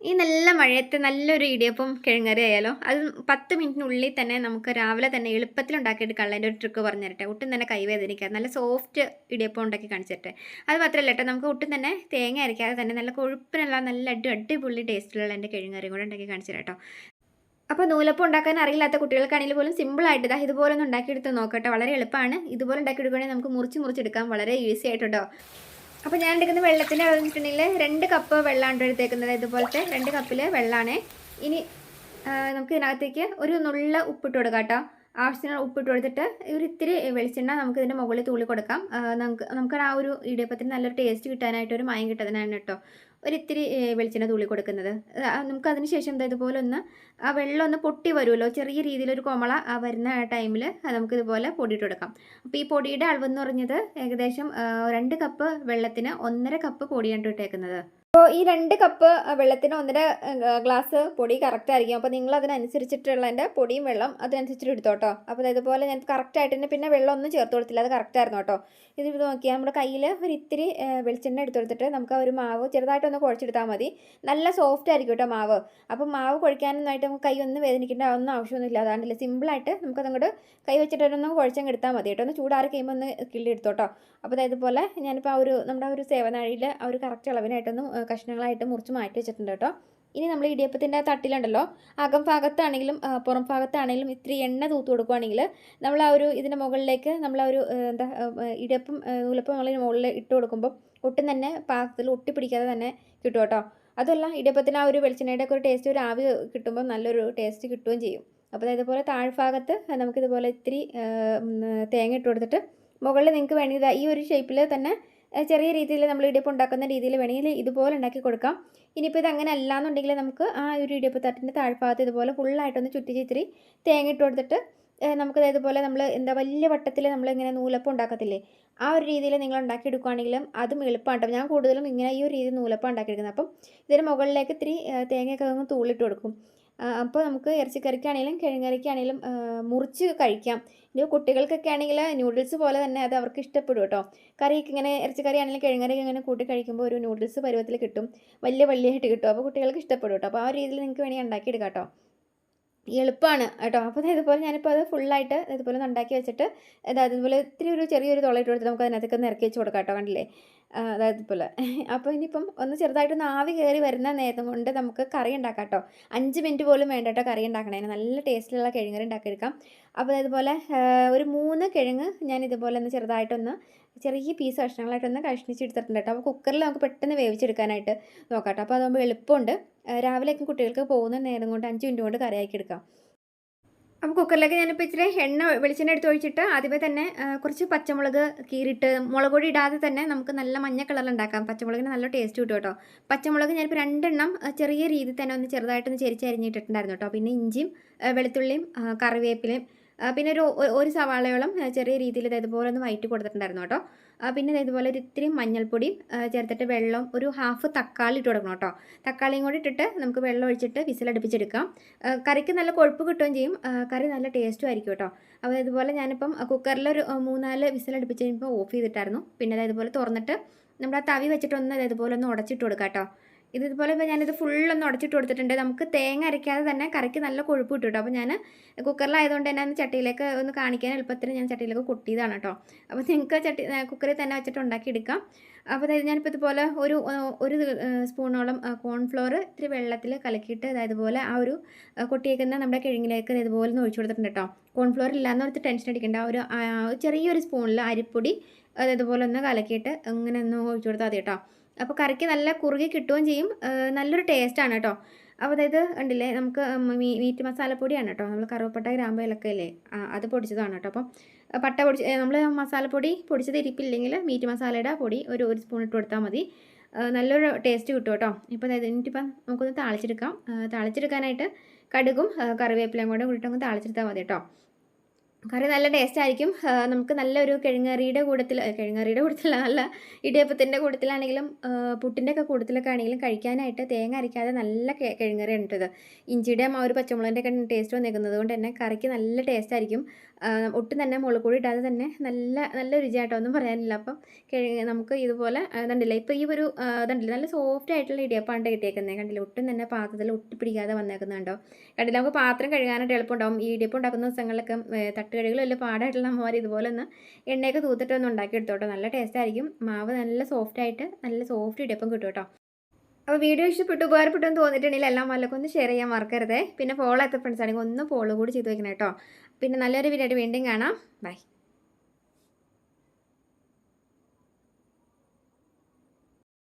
ഈ നല്ല മഴയത്ത് നല്ലൊരു ഇടിയപ്പം കിഴങ്ങറി ആയാലോ അത് പത്ത് മിനിറ്റിനുള്ളിൽ തന്നെ നമുക്ക് രാവിലെ തന്നെ എളുപ്പത്തിൽ ഉണ്ടാക്കിയെടുക്കാനുള്ള എന്റെ ഒരു ട്രിക്ക് പറഞ്ഞു തരട്ടെ. ഒട്ടും തന്നെ കൈവേദനിക്കാതെ നല്ല സോഫ്റ്റ് ഇടിയപ്പം ഉണ്ടാക്കി കാണിച്ചിട്ട് അത് മാത്രമല്ല കേട്ടോ നമുക്ക് ഒട്ടും തന്നെ തേങ്ങ അരയ്ക്കാതെ തന്നെ നല്ല കൊഴുപ്പിനുള്ള നല്ല അടി അടിപൊളി ടേസ്റ്റിലുള്ള എന്റെ കിഴങ്ങറിയും കൂടെ ഉണ്ടാക്കി കാണിച്ചു കേട്ടോ അപ്പോൾ നൂലപ്പം ഉണ്ടാക്കാൻ അറിയില്ലാത്ത കുട്ടികൾക്കാണെങ്കിൽ പോലും സിമ്പിളായിട്ട് ഇതാ ഇതുപോലെ ഒന്ന് ഉണ്ടാക്കിയെടുത്ത് നോക്കട്ടെ. വളരെ എളുപ്പമാണ്. ഇതുപോലെ ഉണ്ടാക്കിയെടുക്കുകയാണെങ്കിൽ നമുക്ക് മുറിച്ച് മുറിച്ചെടുക്കാൻ വളരെ ഈസി ആയിട്ടുണ്ടോ അപ്പോൾ ഞാൻ എടുക്കുന്ന വെള്ളത്തിന്റെ അളവ് വെച്ചിട്ടുണ്ടെങ്കിൽ രണ്ട് കപ്പ് വെള്ളമാണ് എടുത്തേക്കുന്നത്. ഇതുപോലത്തെ രണ്ട് കപ്പിൽ വെള്ളമാണ് ഇനി നമുക്ക് ഇതിനകത്തേക്ക് ഒരു നുള്ള ഉപ്പിട്ട് കൊടുക്കാം കേട്ടോ. ആവശ്യത്തിന് ഉപ്പിട്ട് കൊടുത്തിട്ട് ഒരു ഇത്തിരി വെളിച്ചെണ്ണ നമുക്ക് ഇതിന്റെ മുകളിൽ തൂളി കൊടുക്കാം. നമുക്ക് നമുക്ക് ആ ഒരു ഇടിയപ്പത്തിന് നല്ലൊരു ടേസ്റ്റ് കിട്ടാനായിട്ട് ഒരു മയം കിട്ടുന്നതിനാണ് കേട്ടോ. ഒരു ഇത്തിരി വെളിച്ചെണ്ണ തൂളി കൊടുക്കുന്നത്. നമുക്ക് അതിന് ശേഷം എന്താ ഇതുപോലെ ഒന്ന് ആ വെള്ളം ഒന്ന് പൊട്ടി വരുമല്ലോ ചെറിയ രീതിയിലൊരു കോമള ആ വരുന്ന ടൈമിൽ നമുക്കിതുപോലെ പൊടിയിട്ട് കൊടുക്കാം. അപ്പോൾ ഈ പൊടിയുടെ അളവെന്ന് പറഞ്ഞത് ഏകദേശം രണ്ട് കപ്പ് വെള്ളത്തിന് ഒന്നര കപ്പ് പൊടിയാണ് ഇട്ടേക്കുന്നത്. അപ്പോൾ ഈ രണ്ട് കപ്പ് വെള്ളത്തിന് ഒന്നര ഗ്ലാസ് പൊടി കറക്റ്റ് ആയിരിക്കും. അപ്പോൾ നിങ്ങൾ അതിനനുസരിച്ചിട്ടുള്ളതിന്റെ പൊടിയും വെള്ളം അതിനനുസരിച്ചിട്ട് എടുത്തോട്ടോ. അപ്പോൾ ഇതുപോലെ ഞാൻ കറക്റ്റ് ആയിട്ട് തന്നെ പിന്നെ വെള്ളം ഒന്നും ചേർത്ത് കൊടുത്തില്ല. അത് കറക്റ്റ് ആയിരുന്നു കേട്ടോ. ഇത് നോക്കിയാൽ നമ്മുടെ കയ്യിൽ ഒരു ഇത്തിരി വെളിച്ചെണ്ണ എടുത്ത് കൊടുത്തിട്ട് നമുക്ക് ഒരു മാവ് ചെറുതായിട്ട് ഒന്ന് കുഴച്ചെടുത്താൽ മതി. നല്ല സോഫ്റ്റ് ആയിരിക്കും കേട്ടോ മാവ്. അപ്പോൾ മാവ് കുഴക്കാനൊന്നായിട്ട് നമുക്ക് കൈ ഒന്നും വേദനിക്കേണ്ട ഒന്നും ആവശ്യമൊന്നുമില്ല. അതാണ്ടല്ലേ സിമ്പിളായിട്ട് നമുക്ക് അങ്ങോട്ട് കൈ വെച്ചിട്ടൊന്ന് കുഴച്ചങ്ങ് എടുത്താൽ മതി കേട്ടോ. ഒന്ന് ചൂടാറി കഴിയുമ്പോൾ ഒന്ന് കിള്ളി എടുത്തോട്ടോ. അപ്പോൾ ഇതുപോലെ ഞാനിപ്പോൾ ആ ഒരു നമ്മുടെ ആ ഒരു സേവനാഴിയിൽ ആ ഒരു കറക്റ്റ് അളവിനായിട്ടൊന്ന് കഷ്ണങ്ങളായിട്ട് മുറിച്ച് മാറ്റി വെച്ചിട്ടുണ്ട് കേട്ടോ. ഇനി നമ്മൾ ഇടിയപ്പത്തിന്റെ തട്ടിലുണ്ടല്ലോ. അകം ഭാഗത്താണെങ്കിലും പുറം ഭാഗത്താണെങ്കിലും ഇത്തിരി എണ്ണ തൂത്ത് കൊടുക്കുകയാണെങ്കിൽ നമ്മൾ ആ ഒരു ഇതിന്റെ മുകളിലേക്ക് നമ്മൾ ആ ഒരു എന്താ ഇടിയപ്പം നൂലപ്പം നമ്മൾ മുകളിൽ ഇട്ട് കൊടുക്കുമ്പോൾ ഒട്ടും തന്നെ പാകത്തിൽ ഒട്ടിപ്പിടിക്കാതെ തന്നെ കിട്ടും കേട്ടോ. അതല്ല ഇടിയപ്പത്തിന് ആ ഒരു വെളിച്ചെണ്ണയുടെ ഒക്കെ ഒരു ടേസ്റ്റ് ഒരു ആവി കിട്ടുമ്പോൾ നല്ലൊരു ടേസ്റ്റ് കിട്ടുകയും ചെയ്യും. അപ്പോൾ ഇതുപോലെ താഴ്ഭാഗത്ത് നമുക്കിതുപോലെ ഇത്തിരി തേങ്ങ ഇട്ട് കൊടുത്തിട്ട് മുകളിൽ നിങ്ങൾക്ക് ദാ ഈ ഒരു ഷേപ്പിൽ തന്നെ ചെറിയ രീതിയിൽ നമ്മൾ ഇടിയപ്പം ഉണ്ടാക്കുന്ന രീതിയിൽ വേണമെങ്കിൽ ഇതുപോലെ ഉണ്ടാക്കി കൊടുക്കാം. ഇനിയിപ്പോൾ ഇത് അങ്ങനെ അല്ലാന്നുണ്ടെങ്കിൽ നമുക്ക് ആ ഒരു ഇടിയപ്പത്തട്ടിന്റെ താഴ്ഭാഗത്ത് ഇതുപോലെ ഫുള്ളായിട്ടൊന്ന് ചുറ്റിച്ച് ഇത്തിരി തേങ്ങ ഇട്ട് കൊടുത്തിട്ട് നമുക്ക് ഇതുപോലെ നമ്മൾ എന്താ വലിയ വട്ടത്തിൽ നമ്മളിങ്ങനെ നൂലപ്പം ഉണ്ടാക്കത്തില്ലേ? ആ ഒരു രീതിയിൽ നിങ്ങൾ ഉണ്ടാക്കിയെടുക്കുകയാണെങ്കിലും അതും എളുപ്പമാണ് ഞാൻ കൂടുതലും ഇങ്ങനെ ഈ ഒരു രീതി നൂലപ്പം ഉണ്ടാക്കിയെടുക്കുന്നത് അപ്പം ഇതിന് മുകളിലേക്ക് ഇത്തിരി തേങ്ങയൊക്കെ ഒന്ന് തൂളിട്ട് കൊടുക്കും. അപ്പോൾ നമുക്ക് ഇറച്ചിക്കറിക്കാണെങ്കിലും കിഴങ്ങറിക്കാണെങ്കിലും മുറിച്ച് കഴിക്കാം. ഇനി കുട്ടികൾക്കൊക്കെ ആണെങ്കിൽ നൂഡിൽസ് പോലെ തന്നെ അത് അവർക്ക് ഇഷ്ടപ്പെടും കേട്ടോ. കറിയൊക്കെ ഇങ്ങനെ ഇറച്ചിക്കറി ആണെങ്കിലും കിഴങ്ങറിയൊക്കെ ഇങ്ങനെ കൂട്ടി കഴിക്കുമ്പോൾ ഒരു നൂഡിൽസ് പരുവത്തിൽ കിട്ടും. വലിയ വള്ളിയായിട്ട് കിട്ടും. അപ്പോൾ കുട്ടികൾക്ക് ഇഷ്ടപ്പെടും കേട്ടോ. അപ്പോൾ ആ രീതിയിൽ നിങ്ങൾക്ക് വേണമെങ്കിൽ ഉണ്ടാക്കിയെടുക്കാം കേട്ടോ. എളുപ്പമാണ് കേട്ടോ. അപ്പോൾ ഇതുപോലെ ഞാനിപ്പോൾ അത് ഫുള്ളായിട്ട് ഇതുപോലെ ഉണ്ടാക്കി വെച്ചിട്ട് അതായത് ഇതുപോലെ ഇത്തിരി ഒരു ചെറിയൊരു തുളയിട്ട് കൊടുത്തിട്ട് നമുക്ക് അതിനകത്തേക്ക് ഒന്ന് ഇറക്കി വെച്ച് കൊടുക്കാം കേട്ടോ കണ്ടില്ലേ? അതായത് ഇതുപോലെ. അപ്പോൾ ഇനിയിപ്പം ഒന്ന് ചെറുതായിട്ടൊന്ന് ആവി കയറി വരുന്ന നേരം കൊണ്ട് നമുക്ക് കറി ഉണ്ടാക്കാം കേട്ടോ. അഞ്ച് മിനിറ്റ് പോലും വേണ്ട കേട്ടോ കറി ഉണ്ടാക്കണേ നല്ല ടേസ്റ്റിലുള്ള കിഴങ്ങറി ഉണ്ടാക്കിയെടുക്കാം. അപ്പോൾ ഇതുപോലെ ഒരു മൂന്ന് കിഴങ്ങ് ഞാൻ ഇതുപോലെ ഒന്ന് ചെറുതായിട്ടൊന്ന് ചെറിയ പീസ് കഷ്ണങ്ങളായിട്ടൊന്ന് കഷ്ണിച്ചെടുത്തിട്ടുണ്ട് കേട്ടോ. അപ്പോൾ കുക്കറിൽ നമുക്ക് പെട്ടെന്ന് വേവിച്ചെടുക്കാനായിട്ട് നോക്കാം കേട്ടോ. അപ്പോൾ അതാകുമ്പോൾ എളുപ്പമുണ്ട്. രാവിലെയൊക്കെ കുട്ടികൾക്ക് പോകുന്ന നേരം കൊണ്ട് അഞ്ച് മിനിറ്റ് കൊണ്ട് കറിയാക്കി എടുക്കാം. അപ്പോൾ കുക്കറിലേക്ക് ഞാനിപ്പോൾ ഇച്ചിരി എണ്ണ വെളിച്ചെണ്ണ എടുത്ത് ഒഴിച്ചിട്ട് ആദ്യമേ തന്നെ കുറച്ച് പച്ചമുളക് കീറിയിട്ട് മുളക് പൊടി ഇടാതെ തന്നെ നമുക്ക് നല്ല മഞ്ഞ കളറിൽ ഉണ്ടാക്കാം. പച്ചമുളകിന് നല്ല ടേസ്റ്റ് കിട്ടും കേട്ടോ. പച്ചമുളക് ഞാനിപ്പോൾ രണ്ടെണ്ണം ചെറിയ രീതിയിൽ തന്നെ ഒന്ന് ചെറുതായിട്ടൊന്ന് ചെരിച്ച് അരിഞ്ഞിട്ടിട്ടുണ്ടായിരുന്നു കേട്ടോ. പിന്നെ ഇഞ്ചിയും വെളുത്തുള്ളിയും കറിവേപ്പിലയും പിന്നെ ഒരു ഒരു സവാളയോളം ചെറിയ രീതിയിൽ ഇതേപോലെ ഒന്ന് വയറ്റി കൊടുത്തിട്ടുണ്ടായിരുന്നു കേട്ടോ. പിന്നെ ഇതുപോലെ ഒരു ഇത്തിരി മഞ്ഞൾപ്പൊടിയും ചേർത്തിട്ട് വെള്ളം ഒരു ഹാഫ് തക്കാളി ഇട്ട് കൊടുക്കണം കേട്ടോ. തക്കാളിയും കൂടി ഇട്ടിട്ട് നമുക്ക് വെള്ളം ഒഴിച്ചിട്ട് വിസിലടുപ്പിച്ചെടുക്കാം കറിക്ക് നല്ല കൊഴുപ്പ് കിട്ടുകയും ചെയ്യും. കറി നല്ല ടേസ്റ്റും ആയിരിക്കും കേട്ടോ. അപ്പോൾ ഇതുപോലെ ഞാനിപ്പം കുക്കറിൽ ഒരു മൂന്നാൽ വിസിലടുപ്പിച്ച് കഴിയുമ്പോൾ ഓഫ് ചെയ്തിട്ടായിരുന്നു. പിന്നെ ഇതുപോലെ തുറന്നിട്ട് നമ്മുടെ ആ തവി വെച്ചിട്ടൊന്ന് ഇത് ഇതുപോലെ ഒന്ന് ഉടച്ചിട്ട് കൊടുക്കാം കേട്ടോ. ഇതുപോലെ ഇപ്പോൾ ഞാനിത് ഫുള്ളൊന്ന് ഉടച്ചിട്ട് കൊടുത്തിട്ടുണ്ട്. നമുക്ക് തേങ്ങ അരയ്ക്കാതെ തന്നെ കറിക്ക് നല്ല കൊഴുപ്പ് കിട്ടും കേട്ടോ അപ്പോൾ ഞാൻ കുക്കറിലായതുകൊണ്ട് തന്നെ ഒന്ന് ചട്ടിയിലേക്ക് ഒന്ന് കാണിക്കാൻ എളുപ്പത്തിന് ഞാൻ ചട്ടിയിലേക്ക് കൊട്ടിയതാണ് കേട്ടോ. അപ്പോൾ നിങ്ങൾക്ക് ചട്ടി കുക്കറിൽ തന്നെ വെച്ചിട്ട് ഉണ്ടാക്കിയെടുക്കാം. അപ്പോൾ അതായത് ഞാനിപ്പോൾ ഇതുപോലെ ഒരു ഒരു സ്പൂണോളം കോൺഫ്ലോർ ഇത്തിരി വെള്ളത്തിൽ കലക്കിയിട്ട് അതായത് പോലെ ആ ഒരു കൊട്ടിയേക്കുന്ന നമ്മുടെ കിഴങ്ങിലേക്ക് ഇതുപോലെ ഒന്ന് ഒഴിച്ചു കൊടുത്തിട്ടുണ്ട് കേട്ടോ. കോൺഫ്ലോർ ഇല്ലാന്ന് പറഞ്ഞിട്ട് ടെൻഷൻ അടിക്കേണ്ട. ഒരു ചെറിയൊരു സ്പൂണിൽ അരിപ്പൊടി അതേപോലെ ഒന്ന് കലക്കിയിട്ട് അങ്ങനെ ഒന്ന് ഒഴിച്ചു കൊടുത്താൽ മതി കേട്ടോ. അപ്പോൾ കറിക്ക് നല്ല കുറുകി കിട്ടുകയും ചെയ്യും. നല്ലൊരു ടേസ്റ്റാണ് കേട്ടോ അപ്പോൾ അതായത് ഉണ്ടല്ലേ നമുക്ക് മീറ്റ് മസാലപ്പൊടിയാണ് കേട്ടോ നമ്മൾ കറുവപ്പട്ട ഗ്രാമ്പ് ഇലക്കയില്ലേ ആ, അത് പൊടിച്ചതാണ് കേട്ടോ അപ്പം പട്ട പൊടി നമ്മൾ മസാലപ്പൊടി പൊടിച്ചത് ഇരിപ്പില്ലെങ്കിൽ മീറ്റ് മസാലയുടെ പൊടി ഒരു ഒരു സ്പൂൺ ഇട്ട് കൊടുത്താൽ മതി. നല്ലൊരു ടേസ്റ്റ് കിട്ടും കേട്ടോ ഇപ്പോൾ അതായത് എനിക്കിപ്പം നമുക്കൊന്ന് താളിച്ചെടുക്കാം. താളിച്ചെടുക്കാനായിട്ട് കടുകും കറിവേപ്പിലയും കൂടെ കൂടിയിട്ട് അങ്ങ് താളിച്ചെടുത്താൽ മതി കേട്ടോ കറി നല്ല ടേസ്റ്റ് ആയിരിക്കും. നമുക്ക് നല്ലൊരു കിഴങ്ങറിയുടെ കൂട്ടത്തിൽ കിഴങ്ങറിയുടെ കൂട്ടത്തില നല്ല ഇടിയപ്പത്തിന്റെ കൂട്ടത്തിലാണെങ്കിലും പുട്ടിന്റെ ഒക്കെ കൂട്ടത്തിലൊക്കെ ആണെങ്കിലും കഴിക്കാനായിട്ട് തേങ്ങ അരയ്ക്കാതെ നല്ല കിഴങ്ങറി ഉണ്ടത് ഇഞ്ചിയുടെയും ആ ഒരു പച്ചമുളകിന്റെ ഒക്കെ ടേസ്റ്റ് വന്നിരിക്കുന്നത് കൊണ്ട് തന്നെ കറിക്ക് നല്ല ടേസ്റ്റ് ആയിരിക്കും. ഒട്ടും തന്നെ മുളക് പൊടി ഇടാതെ തന്നെ നല്ല നല്ല രുചിയായിട്ടോ ഒന്നും പറയാനില്ല. അപ്പം കിഴങ്ങ് നമുക്ക് ഇതുപോലെ ഇതുണ്ടില്ല ഇപ്പോൾ ഈ ഒരു ഇതുണ്ടല്ലോ നല്ല സോഫ്റ്റ് ആയിട്ടുള്ള ഇടിയപ്പാണ്ട് കിട്ടിയേക്കുന്നത് കണ്ടില്ല ഒട്ടും തന്നെ പാത്രത്തിൽ ഒട്ടി ഒട്ടിപ്പിടിക്കാതെ വന്നേക്കുന്നുണ്ടോ കണ്ടില്ല നമുക്ക് പാത്രം കഴുകാനായിട്ട് എളുപ്പമുണ്ടാവും. ഈ ഇടിയപ്പം ഉണ്ടാക്കുന്ന ദിവസങ്ങളിലൊക്കെ ഏ, തട്ടുകടികൾ അല്ല പാടായിട്ടുള്ള അമ്മമാർ ഇതുപോലെ ഒന്ന് എണ്ണയൊക്കെ തൂത്തിട്ട് ഒന്ന് ഉണ്ടാക്കിയെടുത്തോട്ടോ. നല്ല ടേസ്റ്റ് ആയിരിക്കും. മാവ് നല്ല സോഫ്റ്റ് ആയിട്ട് നല്ല സോഫ്റ്റ് ഇടിയപ്പം കിട്ടും കേട്ടോ. അപ്പോൾ വീഡിയോ ഇഷ്ടപ്പെട്ടു ഉപകാരപ്പെട്ടു എന്ന് തോന്നിയിട്ടുണ്ടെങ്കിൽ എല്ലാം വല്ലതും ഒന്ന് ഷെയർ ചെയ്യാൻ മറക്കരുതേ. പിന്നെ ഫോളോ എത്ര ഫ്രണ്ട്സ് ആണെങ്കിൽ ഒന്ന് ഫോളോ കൂടി ചെയ്ത് വെക്കണം കേട്ടോ. പിന്നെ നല്ലൊരു വീഡിയോ ആയിട്ട് വീണ്ടും കാണാം. ബൈ